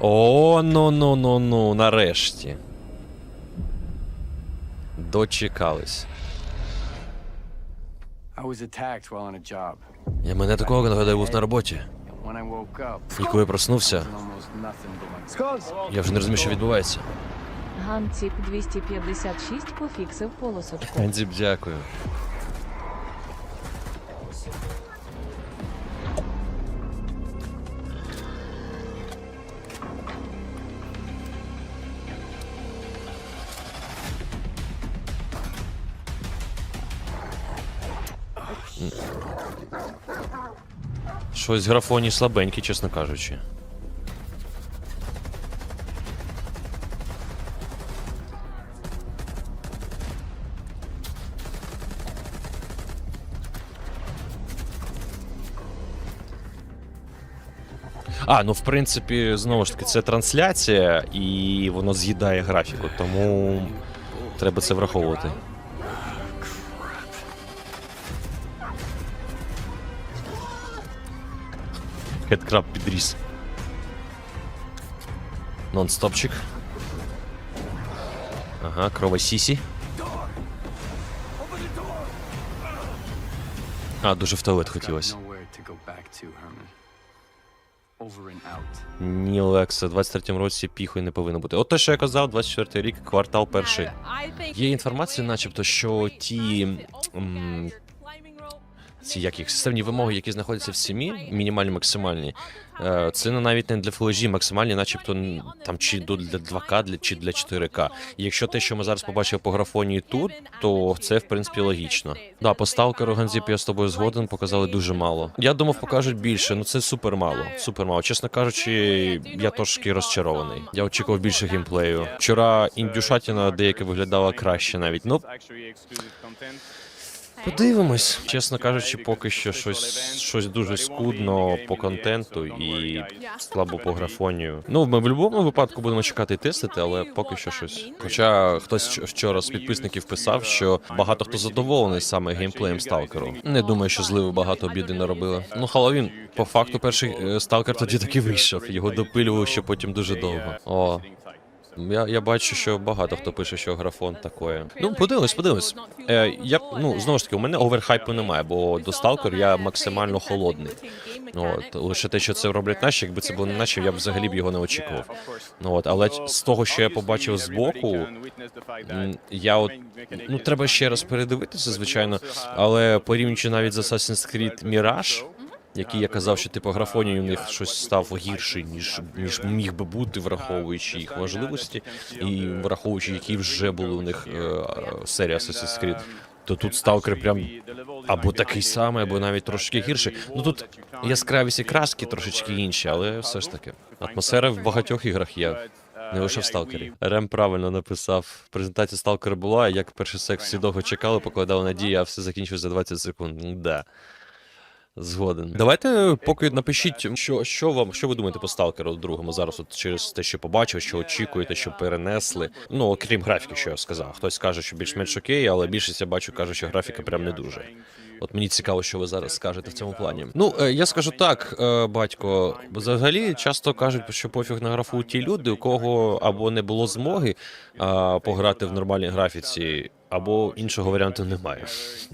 О, ну ну ну ну, нарешті. Дочекались. Я мене такого нагадаю був на роботі. І коли я проснувся, я вже не розумів, що відбувається. Ганціп 256 пофіксив полосочку. Діб, дякую. Щось графоні слабенькі, чесно кажучи. А, ну в принципі, знову ж таки, це трансляція, і воно з'їдає графіку, тому треба це враховувати. Хедкраб підріс. Нон-стопчик. Ага, крова сісі. А, дуже в туалет хотілося. Ні, Лекса, 23-му році піхою не повинно бути. От те, що я казав, 24-й рік, квартал перший. Є інформація, начебто, що ті. м, ці як їх системні вимоги, які знаходяться в сім'ї, мінімальні, максимальні, е, це навіть не для HD, максимальні, начебто там чи до- для 2К, для чи для 4К. І якщо те, що ми зараз побачили по графонії тут, то це в принципі логічно. Да, по сталкеру Ганзіп я з тобою згоден, показали дуже мало. Я думав, покажуть більше, ну це супер мало. Супер мало. Чесно кажучи, я трошки розчарований. Я очікував більше геймплею. Вчора індюшатіна деяке виглядала краще навіть. Ну Подивимось, чесно кажучи, поки що щось, щось дуже скудно по контенту і слабо по графонію. Ну, ми в будь-якому випадку будемо чекати і тестити, але поки що щось. Хоча хтось вч- вчора з підписників писав, що багато хто задоволений саме геймплеєм сталкеру. Не думаю, що зливи багато біди наробили. Ну, Халлоуін, по факту, перший сталкер тоді таки вийшов. Його допилювали ще потім дуже довго. О, я, я бачу, що багато хто пише, що графон такое. Ну, подивимось, подивимось. Е, я, ну, знову ж таки, у мене оверхайпу немає, бо до Stalker я максимально холодний. От, лише те, що це роблять наші, якби це було не наші, я б взагалі б його не очікував. Ну, от, але з того, що я побачив збоку, м, я от, ну, треба ще раз передивитися, звичайно, але порівнюючи навіть з Assassin's Creed Mirage, який я казав, що типу графоній у них щось став гірший, ніж ніж міг би бути, враховуючи їх можливості, і враховуючи, які вже були у них е, серія Assassin's Creed, то тут сталкер прям або такий самий, або навіть трошки гірший. Ну тут яскравість і краски трошечки інші, але все ж таки. Атмосфера в багатьох іграх є. Не лише в Сталкері. Рем правильно написав. Презентація Сталкера була, як перший секс всі довго чекали, покладали надії, а все закінчилось за 20 секунд. Да. Згоден. Давайте поки напишіть, що, що вам, що ви думаєте по сталкеру другому зараз, от через те, що побачив, що очікуєте, що перенесли. Ну, окрім графіки, що я сказав. Хтось каже, що більш-менш окей, але більшість я бачу, каже, що графіка прям не дуже. От мені цікаво, що ви зараз скажете в цьому плані. Ну, е, я скажу так, е, батько. Взагалі часто кажуть, що пофіг на графу ті люди, у кого або не було змоги а, пограти в нормальній графіці, або іншого варіанту немає.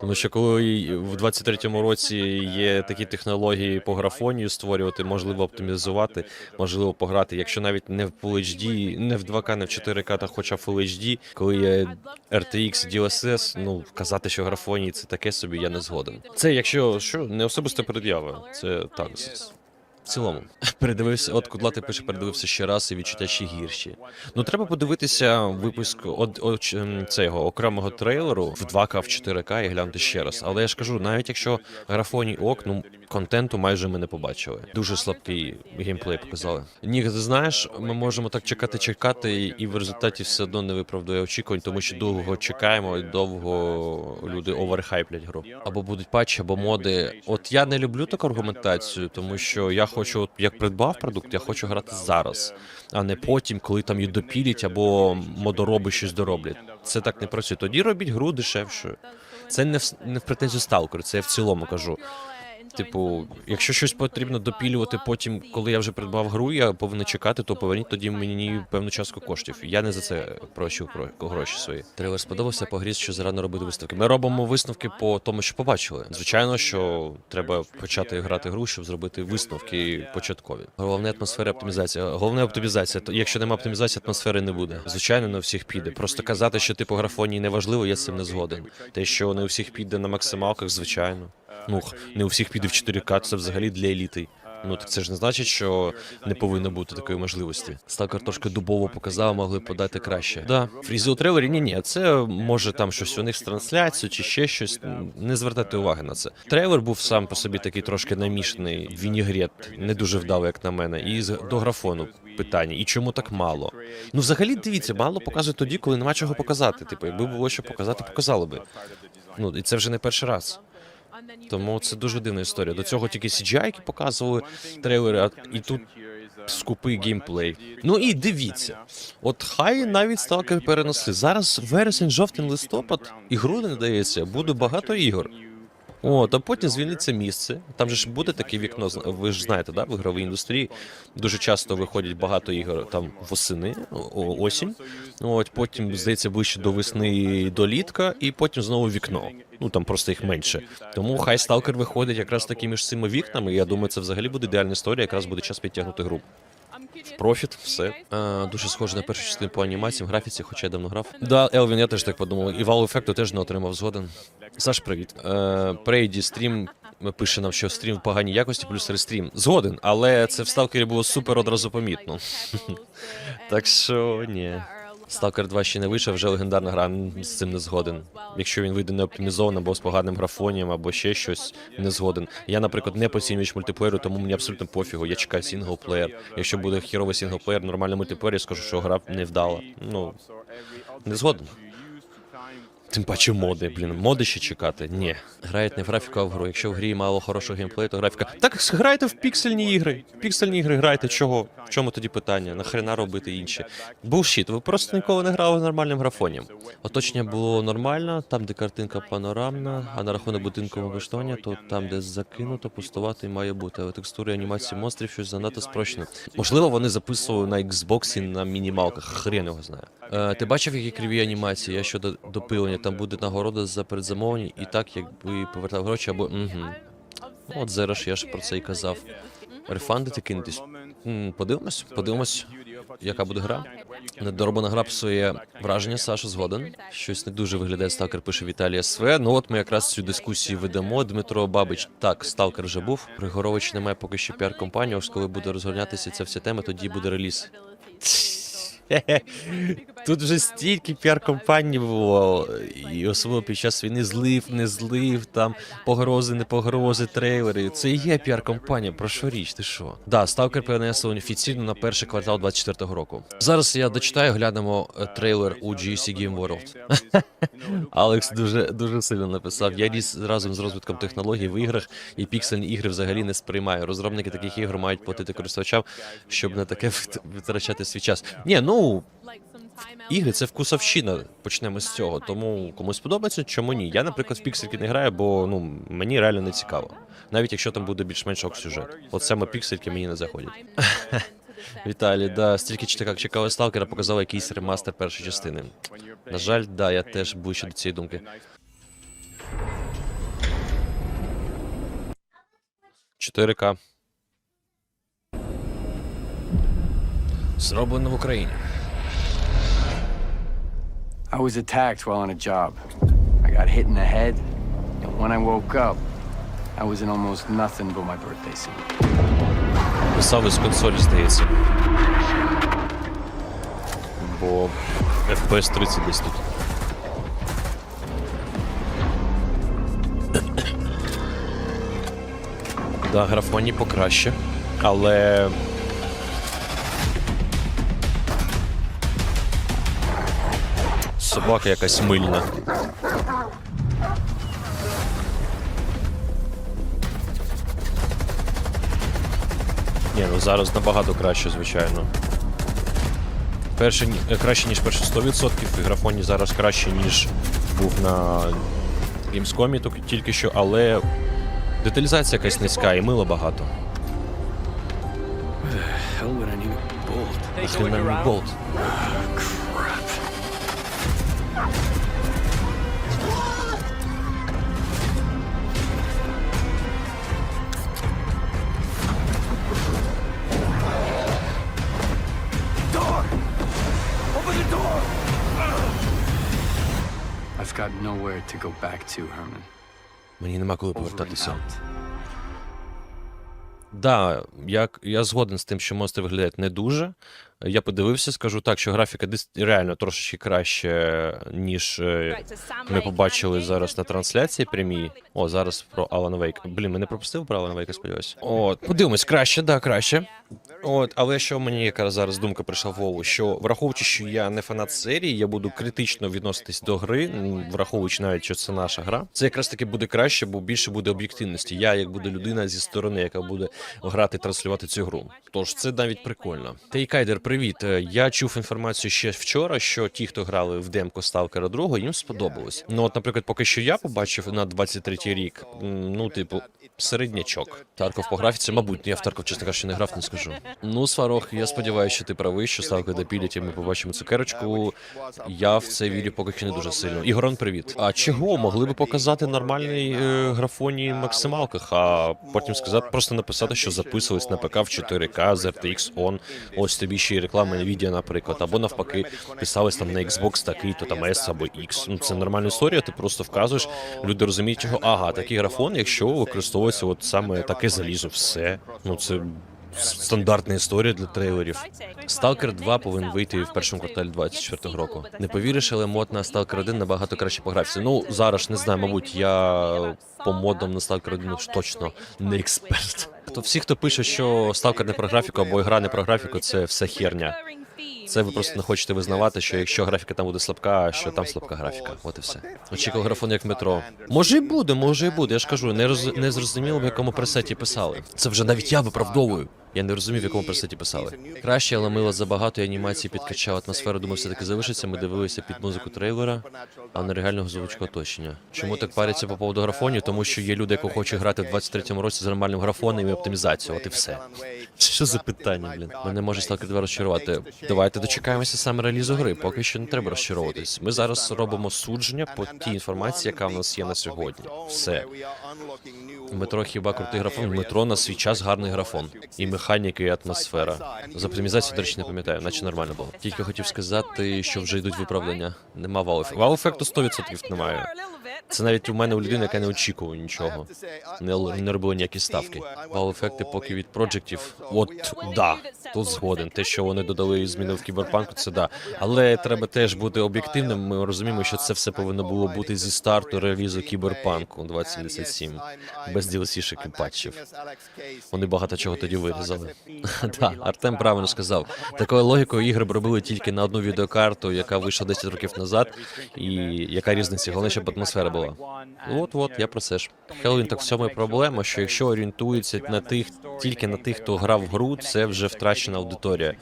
Тому що коли в 23-му році є такі технології по графонію створювати, можливо оптимізувати, можливо пограти, якщо навіть не в Full HD, не в 2К, не в 4К, та хоча Full HD, коли є RTX, DLSS, ну казати, що графонії це таке собі, я не згоден. Це якщо що, не особисто пред'ява, це так. Цілому передивився, от Кудлати пише, передивився ще раз і відчуття ще гірші. Ну треба подивитися випуск од, ем, цього окремого трейлеру в 2К, в 4К і глянути ще раз. Але я ж кажу, навіть якщо графоній ок, ну контенту майже ми не побачили. Дуже слабкий геймплей показали. Ні, ти знаєш, ми можемо так чекати, чекати, і в результаті все одно не виправдує очікувань, тому що довго чекаємо і довго люди оверхайплять гру. Або будуть патчі, або моди. От я не люблю таку аргументацію, тому що я хочу, от як придбав продукт, я хочу грати зараз, а не потім, коли там її допілять або модороби щось дороблять. Це так не працює. Тоді робіть гру дешевшою. Це не в, не в претензію сталкеру, це я в цілому кажу. Типу, якщо щось потрібно допілювати потім, коли я вже придбав гру, я повинен чекати, то поверніть тоді мені певну частку коштів. Я не за це прощу про гроші свої. Трейлер сподобався по грі, що зарано робити виставки. Ми робимо висновки по тому, що побачили. Звичайно, що треба почати грати гру, щоб зробити висновки початкові. Головне атмосфера оптимізація. Головне оптимізація. То якщо немає оптимізації, атмосфери не буде. Звичайно, не всіх піде. Просто казати, що типу графонії не важливо, я з цим не згоден. Те, що не у всіх піде на максималках, звичайно. Ну не у всіх піде в 4К, це взагалі для еліти. Ну так це ж не значить, що не повинно бути такої можливості. Сталкер трошки дубово показав, могли подати краще. Да, фрізи у трейлері, ні, ні, це може там щось у них з трансляцією чи ще щось. Не звертайте уваги на це. Трейлер був сам по собі такий трошки намішаний, вінігрет, не дуже вдалий, як на мене. І до графону питання. І чому так мало? Ну, взагалі, дивіться, мало показують тоді, коли нема чого показати. Типу, якби було що показати, показали би. Ну і це вже не перший раз. Тому це дуже дивна історія. До цього тільки CGI показували трейлери, а і тут скупий геймплей. Ну і дивіться, от хай навіть сталкер перенесли. Зараз вересень, жовтень, листопад і грудень, здається, буде багато ігор. О, та потім звільниться місце. Там же ж буде таке вікно, ви ж знаєте, да, в ігровій індустрії дуже часто виходять багато ігор там восени, осінь. От потім, здається, ближче до весни до літка, і потім знову вікно. Ну там просто їх менше. Тому хай сталкер виходить якраз таки між цими вікнами. і Я думаю, це взагалі буде ідеальна історія, якраз буде час підтягнути гру. В Профіт, все. А, дуже схоже на першу частину по анімаціям, графіці, хоча я давно грав. Да, Елвін, я теж так подумав. І вал ефекту теж не отримав згоден. Саш, привіт. Е, Прейді стрім пише нам, що стрім в поганій якості, плюс рестрім. Згоден, але це в сталкері було супер одразу помітно. Так що ні. Сталкер 2 ще не вийшов, вже легендарна гра з цим не згоден. Якщо він вийде не оптимізовано або з поганим графонієм, або ще щось, не згоден. Я, наприклад, не поцінювач мультиплеєру, тому мені абсолютно пофігу. Я чекаю сінглплеєр. Якщо буде хіровий сінглплеєр, нормальний мультиплеєр, я скажу, що гра не вдала. Ну не згоден. Тим паче моди, блін, моди ще чекати. Ні. Грають не в графіку, а в гру. Якщо в грі мало хорошого геймплею, то графіка. Так грайте в піксельні ігри. В піксельні ігри грайте. Чого? В чому тоді питання? Нахрена робити інші? Булшіт, ви просто ніколи не грали з нормальним графонієм. Оточення було нормально, там, де картинка панорамна, а на рахунок будинку облаштування, то там, де закинуто, пустувати має бути. Але текстури анімації монстрів щось занадто спрощено. Можливо, вони записували на Xbox на мінімалках, хрен його знає. Е, ти бачив, які криві анімації? Я щодо допилення, там буде нагорода за передзамовлення, і так, якби повертав гроші або. Угу. От зараз я ж про це і казав. Рефандити кинутись. Подивимось, подивимось, яка буде гра. Недороблена гра псує враження, Саша згоден. Щось не дуже виглядає сталкер, пише Віталій СВ. Ну от ми якраз цю дискусію ведемо. Дмитро Бабич, так, сталкер вже був. Григорович немає поки що піар-компанії, ось коли буде розгорнятися ця вся тема, тоді буде реліз. Тут вже стільки піар-компаній було, і особливо під час війни злив, не злив, там погрози, не погрози, трейлери. Це і є піар-компанія. Про що річ? Ти що? Да, ставкер перенесли офіційно на перший квартал 24-го року. Зараз я дочитаю, глянемо е, трейлер у GC Game World. Алекс дуже дуже сильно написав. Я ріс разом з розвитком технологій в іграх і піксельні ігри взагалі не сприймаю. Розробники таких ігор мають платити користувачам, щоб на таке вит- витрачати свій час. Ні, ну ігри це вкусовщина. Почнемо з цього. Тому комусь подобається, чому ні? Я, наприклад, в піксельки не граю, бо ну мені реально не цікаво. Навіть якщо там буде більш-менш сюжет. От саме піксельки мені не заходять. Віталій, да, стільки чекав, чекали сталкера, показали якийсь ремастер першої частини. На жаль, да, я теж ближче до цієї думки. Чотири К. Зроблено в Україні. I was attacked while on a job. I got hit in the head, and when I woke up, I was in almost nothing but my birthday suit. Писав із консолі, здається. Бо FPS 30 десь тут. Да, графоні покраще, але. Собака якась мильна. Ні, ну зараз набагато краще, звичайно. Перше, е, краще, ніж перше 100%, і графоні зараз краще, ніж був на Gamescom тільки- тільки що, але Деталізація якась низька і мила багато. Hell I've nowhere to go back to, Herman. Мені нема коли повертатися. Да, я, я згоден з тим, що монстри виглядають не дуже. Я подивився, скажу так, що графіка реально трошечки краще, ніж е, ми побачили зараз на трансляції прямій. О, зараз про Алана Вейка. Блін, ми не пропустив про Алана Вейка, сподіваюся. От, подивимось, краще, да, краще. От, але що мені яка зараз думка прийшла в голову, що враховуючи, що я не фанат серії, я буду критично відноситись до гри, враховуючи навіть, що це наша гра. Це якраз таки буде краще, бо більше буде об'єктивності. Я як буде людина зі сторони, яка буде грати, транслювати цю гру. Тож це навіть прикольно. Та Кайдер, привіт. Е, Я чув інформацію ще вчора, що ті, хто грали в демку Сталкера 2, їм сподобалось. Ну, от, наприклад, поки що я побачив на 23-й рік, ну, типу, середнячок. Тарков по графіці, мабуть, я в Тарков, чесно кажучи, не грав, не скажу. Ну, Сварог, я сподіваюся, що ти правий, що Сталкер допілять, і ми побачимо цукерочку. Я в це вірю поки що не дуже сильно. Ігорон, привіт. А чого? Могли би показати нормальний е, графоні максималках, а потім сказати, просто написати, що записувались на ПК в 4К з RTX On. Ось тобі ще й реклама Nvidia, наприклад, або навпаки, писались там на Xbox такий, то там S або X. Ну це нормальна історія. Ти просто вказуєш, люди розуміють, чого ага, такий графон, якщо використовується от саме таке залізо, все. Ну це. Стандартна історія для трейлерів. Stalker 2 повинен вийти в першому кварталі 24-го року. Не повіриш, але мод на Stalker 1 набагато краще по графіці. Ну зараз не знаю, мабуть, я по модам на Stalker 1 точно не експерт. Хто всі, хто пише, що Stalker не про графіку або гра не про графіку, це все херня. Це ви просто не хочете визнавати, що якщо графіка там буде слабка, що там слабка графіка. От і все. Очікував графон як метро. Може і буде, може і буде. Я ж кажу, не роз... не зрозуміло, в якому пресеті писали. Це вже навіть я виправдовую. Я не розумів, в якому пресеті писали. Краще, але мило забагато і анімації підкачав атмосферу. Думав, все таки залишиться. Ми дивилися під музику трейлера, а не реального звучку оточення. Чому так паряться по поводу графонів? Тому що є люди, які хочуть грати в 23-му році з нормальним графоном і оптимізацією. От і все. Що за питання, блін? Мене може Stalker 2 розчарувати. Давайте дочекаємося саме релізу гри. Поки що не треба розчаровуватись. Ми зараз робимо судження по тій інформації, яка в нас є на сьогодні. Все. Метро хіба крутий графон? Метро на свій час гарний графон. І механіка, і атмосфера. З оптимізацією, до речі, не пам'ятаю, наче нормально було. Тільки хотів сказати, що вже йдуть виправдання. Нема вау-ефекту. Вау-ефекту 100% немає. Це навіть у мене у людини, яка не очікувала нічого. Не, не робила ніякі ставки. Вау-ефекти поки від проджектів. От да, тут згоден. Те, що вони додали і змінили в кіберпанку, це да. Але треба теж бути об'єктивним. Ми розуміємо, що це все повинно було бути зі старту релізу кіберпанку 2077. Без DLC-шок і патчів. Вони багато чого тоді вирізали. Так, Артем правильно сказав. Такою логікою ігри б робили тільки на одну відеокарту, яка вийшла 10 років назад. І яка різниця? Головне, щоб атмосфера була. От, от, я про це ж. Хеллоуін так в цьому і проблема, що якщо орієнтується на тих, тільки на тих, хто грав в гру, це вже втрачена аудиторія.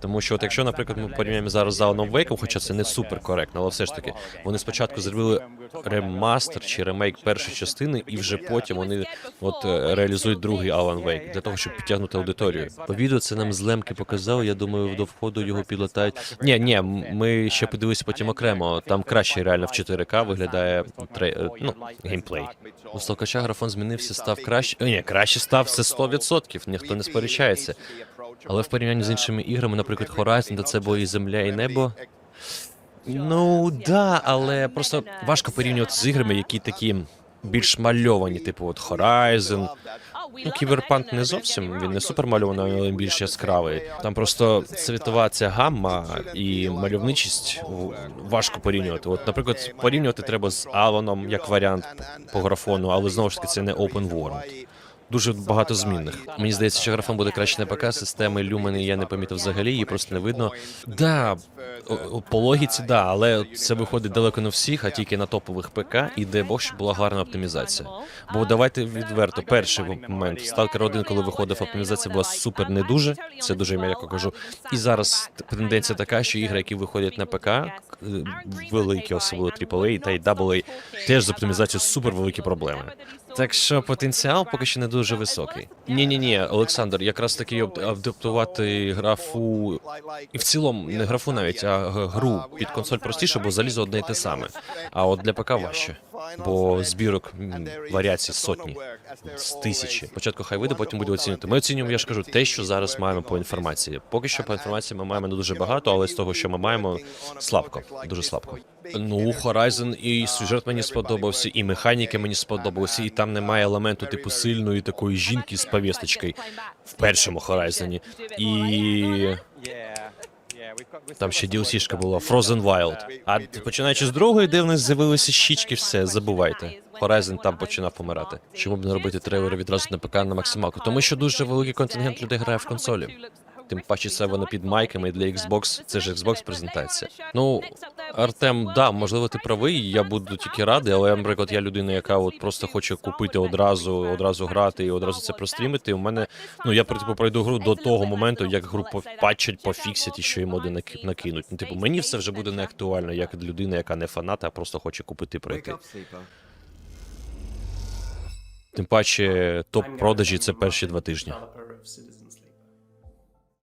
Тому що, от якщо, наприклад, ми порівняємо зараз з Alan Wake, хоча це не супер коректно, але все ж таки, вони спочатку зробили ремастер чи ремейк першої частини, і вже потім вони от е, реалізують другий Alan Wake для того, щоб підтягнути аудиторію. По відео це нам з лемки показали. Я думаю, до входу його підлатають. Ні, ні, ми ще подивилися потім окремо. Там краще реально в 4К виглядає тре... е, ну, геймплей. У Сталкача графон змінився, став краще. Е, Ні, краще став це 100%, ніхто не сперечається. Але в порівнянні з іншими іграми, наприклад, Horizon, де це і земля, і небо. Ну да, але просто важко порівнювати з іграми, які такі більш мальовані, типу от Horizon. Ну, кіберпанк не зовсім, він не супер мальований, але більш яскравий. Там просто світова ця гамма і мальовничість важко порівнювати. От, наприклад, порівнювати треба з Алоном як варіант по графону, але знову ж таки це не open world. Дуже багато змінних. Мені здається, що графон буде краще на ПК. Системи Lumen я не помітив взагалі, її просто не видно. Да, по логіці, да, але це виходить далеко не всіх, а тільки на топових ПК, і де Бог, щоб була гарна оптимізація. Бо давайте відверто, перший момент. Stalker 1, коли виходив, оптимізація була супер не дуже. Це дуже м'яко кажу. І зараз тенденція така, що ігри, які виходять на ПК, е, великі, особливо AAA та й AA, теж з оптимізацією супер великі проблеми. Так що потенціал поки що не дуже високий. Ні, ні, ні, Олександр, якраз таки адаптувати графу і в цілому не графу навіть, а гру під консоль простіше, бо залізо одне й те саме. А от для ПК важче. Бо збірок варіацій сотні з тисячі. Спочатку хай вийде, потім буде оцінювати. Ми оцінюємо, я ж кажу, те, що зараз маємо по інформації. Поки що по інформації ми маємо не дуже багато, але з того, що ми маємо, слабко, дуже слабко. Ну, Horizon і сюжет мені сподобався, і механіки мені сподобалися, і там немає елементу типу сильної такої жінки з повісточкою в першому Horizon. І там ще DLC-шка була Frozen Wild. А починаючи з другої, де в них з'явилися щічки, все, забувайте. Horizon там починав помирати. Чому б не робити трейлери відразу на ПК на максималку? Тому що дуже великий контингент людей грає в консолі. Тим паче це воно під майками для Xbox. Це ж Xbox презентація. Ну, Артем, да, можливо, ти правий. Я буду тільки радий, але, наприклад, я людина, яка от просто хоче купити одразу, одразу грати і одразу це прострімити. У мене ну я типу, пройду гру до того моменту, як гру попатчать, пофіксять і що і моди накинуть. Ну, типу, мені все вже буде не актуально, як людина, яка не фанат, а просто хоче купити пройти. Тим паче топ продажі це перші два тижні.